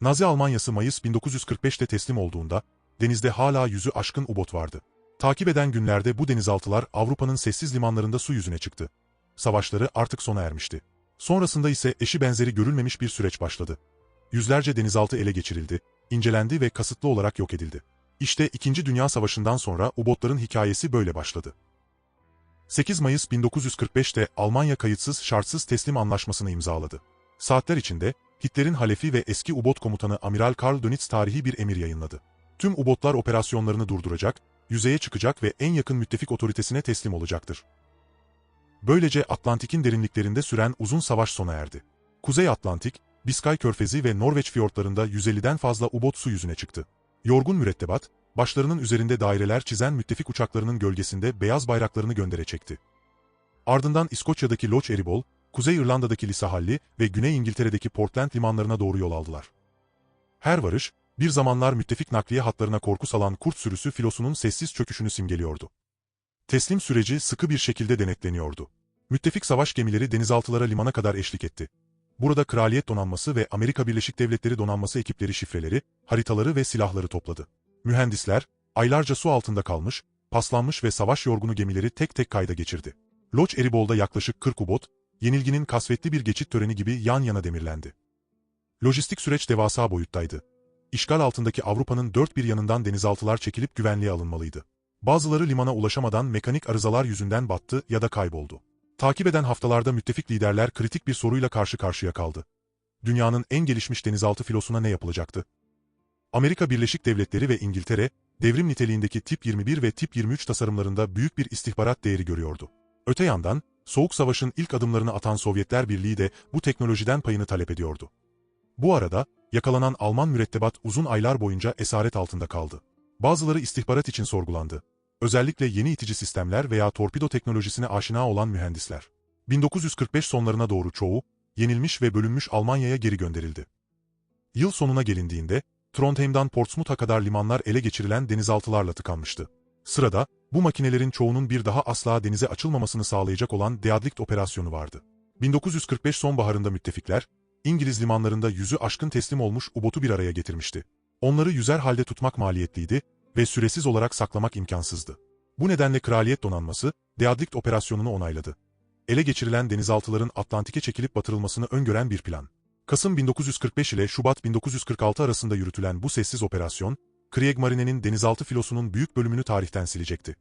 Nazi Almanyası Mayıs 1945'te teslim olduğunda, denizde hala yüzü aşkın U-Boot vardı. Takip eden günlerde bu denizaltılar Avrupa'nın sessiz limanlarında su yüzüne çıktı. Savaşları artık sona ermişti. Sonrasında ise eşi benzeri görülmemiş bir süreç başladı. Yüzlerce denizaltı ele geçirildi, incelendi ve kasıtlı olarak yok edildi. İşte 2. Dünya Savaşı'ndan sonra U-Bootların hikayesi böyle başladı. 8 Mayıs 1945'te Almanya kayıtsız şartsız teslim anlaşmasını imzaladı. Saatler içinde Hitler'in halefi ve eski U-Boot komutanı Amiral Karl Dönitz tarihi bir emir yayınladı. Tüm U-Bootlar operasyonlarını durduracak, yüzeye çıkacak ve en yakın müttefik otoritesine teslim olacaktır. Böylece Atlantik'in derinliklerinde süren uzun savaş sona erdi. Kuzey Atlantik, Biskay Körfezi ve Norveç fiyortlarında 150'den fazla U-Boot su yüzüne çıktı. Yorgun mürettebat, başlarının üzerinde daireler çizen müttefik uçaklarının gölgesinde beyaz bayraklarını göndere çekti. Ardından İskoçya'daki Loch Eribol, Kuzey İrlanda'daki Lisahalli ve Güney İngiltere'deki Portland limanlarına doğru yol aldılar. Her varış, bir zamanlar müttefik nakliye hatlarına korku salan kurt sürüsü filosunun sessiz çöküşünü simgeliyordu. Teslim süreci sıkı bir şekilde denetleniyordu. Müttefik savaş gemileri denizaltılara limana kadar eşlik etti. Burada Kraliyet Donanması ve Amerika Birleşik Devletleri Donanması ekipleri şifreleri, haritaları ve silahları topladı. Mühendisler, aylarca su altında kalmış, paslanmış ve savaş yorgunu gemileri tek tek kayda geçirdi. Loch Eribol'da yaklaşık 40 ubot, yenilginin kasvetli bir geçit töreni gibi yan yana demirlendi. Lojistik süreç devasa boyuttaydı. İşgal altındaki Avrupa'nın dört bir yanından denizaltılar çekilip güvenliğe alınmalıydı. Bazıları limana ulaşamadan mekanik arızalar yüzünden battı ya da kayboldu. Takip eden haftalarda müttefik liderler kritik bir soruyla karşı karşıya kaldı. Dünyanın en gelişmiş denizaltı filosuna ne yapılacaktı? Amerika Birleşik Devletleri ve İngiltere, devrim niteliğindeki Tip 21 ve Tip 23 tasarımlarında büyük bir istihbarat değeri görüyordu. Öte yandan, Soğuk Savaş'ın ilk adımlarını atan Sovyetler Birliği de bu teknolojiden payını talep ediyordu. Bu arada, yakalanan Alman mürettebat uzun aylar boyunca esaret altında kaldı. Bazıları istihbarat için sorgulandı. Özellikle yeni itici sistemler veya torpido teknolojisine aşina olan mühendisler. 1945 sonlarına doğru çoğu, yenilmiş ve bölünmüş Almanya'ya geri gönderildi. Yıl sonuna gelindiğinde, Trondheim'dan Portsmouth'a kadar limanlar ele geçirilen denizaltılarla tıkanmıştı. Sırada, bu makinelerin çoğunun bir daha asla denize açılmamasını sağlayacak olan Deadlift operasyonu vardı. 1945 sonbaharında müttefikler, İngiliz limanlarında yüzü aşkın teslim olmuş U-Boot'u bir araya getirmişti. Onları yüzer halde tutmak maliyetliydi ve süresiz olarak saklamak imkansızdı. Bu nedenle Kraliyet Donanması, Deadlift operasyonunu onayladı. Ele geçirilen denizaltıların Atlantik'e çekilip batırılmasını öngören bir plan. Kasım 1945 ile Şubat 1946 arasında yürütülen bu sessiz operasyon, Kriegsmarine'nin denizaltı filosunun büyük bölümünü tarihten silecekti.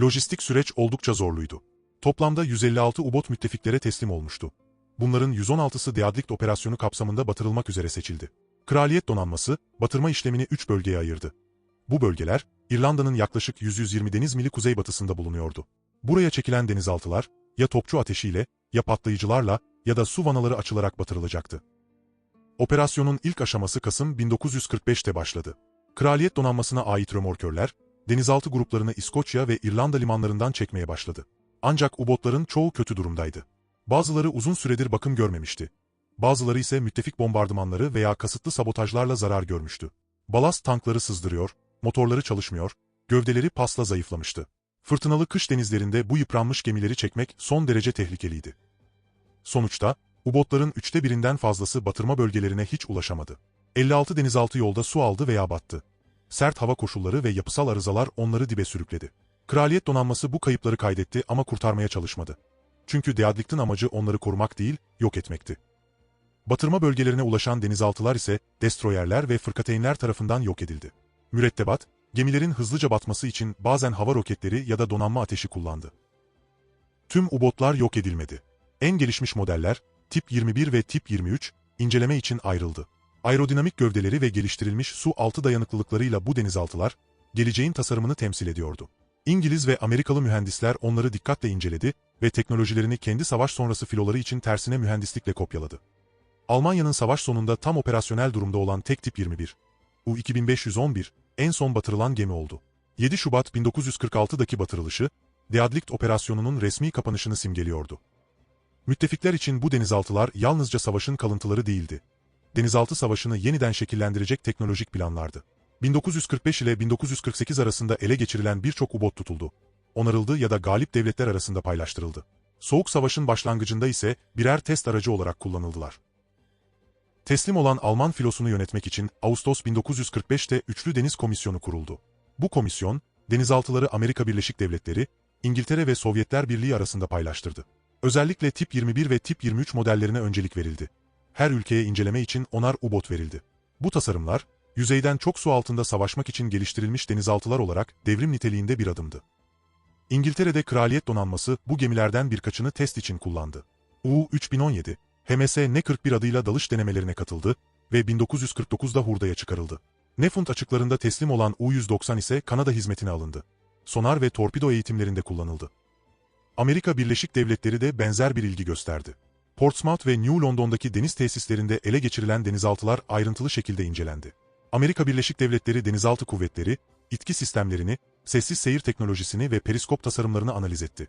Lojistik süreç oldukça zorluydu. Toplamda 156 U-Boot müttefiklere teslim olmuştu. Bunların 116'sı Deadlift operasyonu kapsamında batırılmak üzere seçildi. Kraliyet donanması, batırma işlemini 3 bölgeye ayırdı. Bu bölgeler, İrlanda'nın yaklaşık 120 deniz mili kuzeybatısında bulunuyordu. Buraya çekilen denizaltılar, ya topçu ateşiyle, ya patlayıcılarla ya da su vanaları açılarak batırılacaktı. Operasyonun ilk aşaması Kasım 1945'te başladı. Kraliyet donanmasına ait römorkörler, denizaltı gruplarını İskoçya ve İrlanda limanlarından çekmeye başladı. Ancak U-Bootların çoğu kötü durumdaydı. Bazıları uzun süredir bakım görmemişti. Bazıları ise müttefik bombardımanları veya kasıtlı sabotajlarla zarar görmüştü. Balast tankları sızdırıyor, motorları çalışmıyor, gövdeleri pasla zayıflamıştı. Fırtınalı kış denizlerinde bu yıpranmış gemileri çekmek son derece tehlikeliydi. Sonuçta, U-Bootların üçte birinden fazlası batırma bölgelerine hiç ulaşamadı. 56 denizaltı yolda su aldı veya battı. Sert hava koşulları ve yapısal arızalar onları dibe sürükledi. Kraliyet donanması bu kayıpları kaydetti ama kurtarmaya çalışmadı. Çünkü Deadlift'in amacı onları korumak değil, yok etmekti. Batırma bölgelerine ulaşan denizaltılar ise destroyerler ve fırkateynler tarafından yok edildi. Mürettebat, gemilerin hızlıca batması için bazen hava roketleri ya da donanma ateşi kullandı. Tüm U-Bootlar yok edilmedi. En gelişmiş modeller, Tip 21 ve Tip 23, inceleme için ayrıldı. Aerodinamik gövdeleri ve geliştirilmiş su altı dayanıklılıklarıyla bu denizaltılar, geleceğin tasarımını temsil ediyordu. İngiliz ve Amerikalı mühendisler onları dikkatle inceledi ve teknolojilerini kendi savaş sonrası filoları için tersine mühendislikle kopyaladı. Almanya'nın savaş sonunda tam operasyonel durumda olan tek tip 21, U-2511, en son batırılan gemi oldu. 7 Şubat 1946'daki batırılışı, Deadlift operasyonunun resmi kapanışını simgeliyordu. Müttefikler için bu denizaltılar yalnızca savaşın kalıntıları değildi. Denizaltı savaşını yeniden şekillendirecek teknolojik planlardı. 1945 ile 1948 arasında ele geçirilen birçok U-Boot tutuldu. Onarıldı ya da galip devletler arasında paylaştırıldı. Soğuk Savaş'ın başlangıcında ise birer test aracı olarak kullanıldılar. Teslim olan Alman filosunu yönetmek için Ağustos 1945'te Üçlü Deniz Komisyonu kuruldu. Bu komisyon, denizaltıları Amerika Birleşik Devletleri, İngiltere ve Sovyetler Birliği arasında paylaştırdı. Özellikle tip 21 ve tip 23 modellerine öncelik verildi. Her ülkeye inceleme için onar U-bot verildi. Bu tasarımlar, yüzeyden çok su altında savaşmak için geliştirilmiş denizaltılar olarak devrim niteliğinde bir adımdı. İngiltere'de Kraliyet Donanması bu gemilerden birkaçını test için kullandı. U-3017, HMS Ne-41 adıyla dalış denemelerine katıldı ve 1949'da hurdaya çıkarıldı. Nefund açıklarında teslim olan U-190 ise Kanada hizmetine alındı. Sonar ve torpido eğitimlerinde kullanıldı. Amerika Birleşik Devletleri de benzer bir ilgi gösterdi. Portsmouth ve New London'daki deniz tesislerinde ele geçirilen denizaltılar ayrıntılı şekilde incelendi. Amerika Birleşik Devletleri Denizaltı Kuvvetleri, itki sistemlerini, sessiz seyir teknolojisini ve periskop tasarımlarını analiz etti.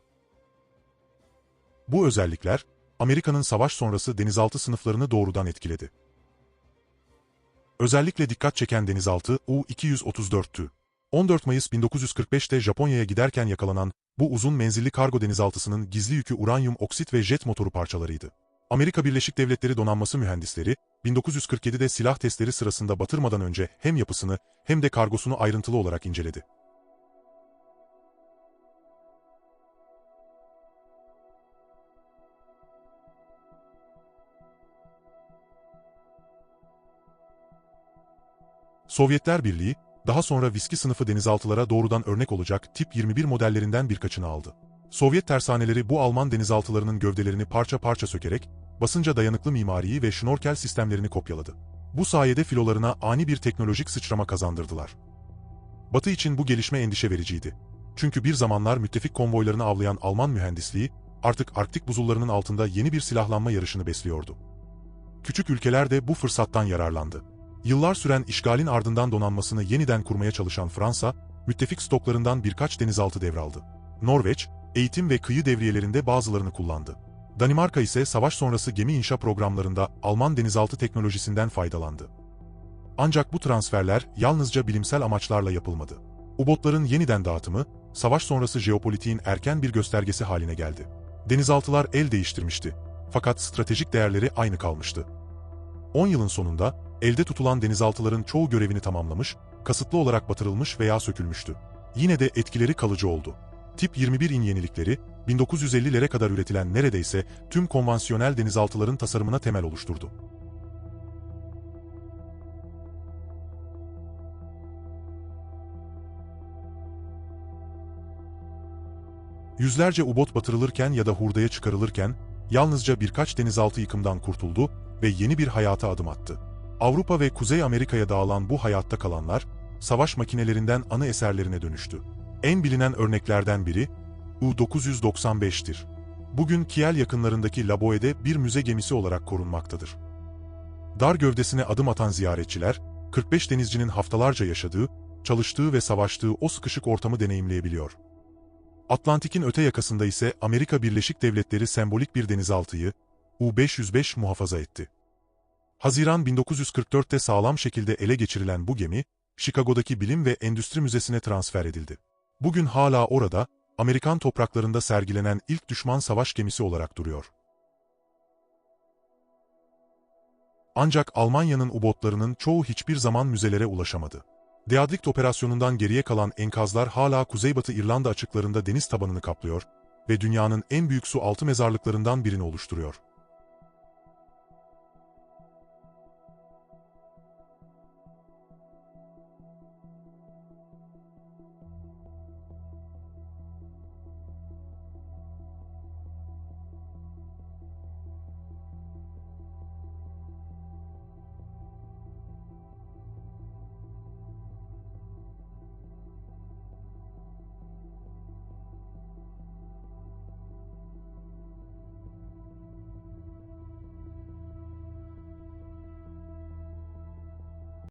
Bu özellikler, Amerika'nın savaş sonrası denizaltı sınıflarını doğrudan etkiledi. Özellikle dikkat çeken denizaltı U-234'tü. 14 Mayıs 1945'te Japonya'ya giderken yakalanan bu uzun menzilli kargo denizaltısının gizli yükü uranyum oksit ve jet motoru parçalarıydı. Amerika Birleşik Devletleri donanması mühendisleri, 1947'de silah testleri sırasında batırmadan önce hem yapısını hem de kargosunu ayrıntılı olarak inceledi. Sovyetler Birliği, daha sonra viski sınıfı denizaltılara doğrudan örnek olacak tip 21 modellerinden birkaçını aldı. Sovyet tersaneleri bu Alman denizaltılarının gövdelerini parça parça sökerek, basınca dayanıklı mimariyi ve şnorkel sistemlerini kopyaladı. Bu sayede filolarına ani bir teknolojik sıçrama kazandırdılar. Batı için bu gelişme endişe vericiydi. Çünkü bir zamanlar müttefik konvoylarını avlayan Alman mühendisliği, artık Arktik buzullarının altında yeni bir silahlanma yarışını besliyordu. Küçük ülkeler de bu fırsattan yararlandı. Yıllar süren işgalin ardından donanmasını yeniden kurmaya çalışan Fransa, müttefik stoklarından birkaç denizaltı devraldı. Norveç, eğitim ve kıyı devriyelerinde bazılarını kullandı. Danimarka ise savaş sonrası gemi inşa programlarında Alman denizaltı teknolojisinden faydalandı. Ancak bu transferler yalnızca bilimsel amaçlarla yapılmadı. U-botların yeniden dağıtımı, savaş sonrası jeopolitiğin erken bir göstergesi haline geldi. Denizaltılar el değiştirmişti. Fakat stratejik değerleri aynı kalmıştı. 10 yılın sonunda, elde tutulan denizaltıların çoğu görevini tamamlamış, kasıtlı olarak batırılmış veya sökülmüştü. Yine de etkileri kalıcı oldu. Tip 21'in yenilikleri, 1950'lere kadar üretilen neredeyse tüm konvansiyonel denizaltıların tasarımına temel oluşturdu. Yüzlerce U-bot batırılırken ya da hurdaya çıkarılırken, yalnızca birkaç denizaltı yıkımdan kurtuldu ve yeni bir hayata adım attı. Avrupa ve Kuzey Amerika'ya dağılan bu hayatta kalanlar, savaş makinelerinden anı eserlerine dönüştü. En bilinen örneklerden biri, U-995'tir. Bugün Kiel yakınlarındaki Laboe'de bir müze gemisi olarak korunmaktadır. Dar gövdesine adım atan ziyaretçiler, 45 denizcinin haftalarca yaşadığı, çalıştığı ve savaştığı o sıkışık ortamı deneyimleyebiliyor. Atlantik'in öte yakasında ise Amerika Birleşik Devletleri sembolik bir denizaltıyı, U-505 muhafaza etti. Haziran 1944'te sağlam şekilde ele geçirilen bu gemi, Chicago'daki Bilim ve Endüstri Müzesi'ne transfer edildi. Bugün hala orada, Amerikan topraklarında sergilenen ilk düşman savaş gemisi olarak duruyor. Ancak Almanya'nın U-botlarının çoğu hiçbir zaman müzelere ulaşamadı. Deadlicht operasyonundan geriye kalan enkazlar hala Kuzeybatı İrlanda açıklarında deniz tabanını kaplıyor ve dünyanın en büyük su altı mezarlıklarından birini oluşturuyor.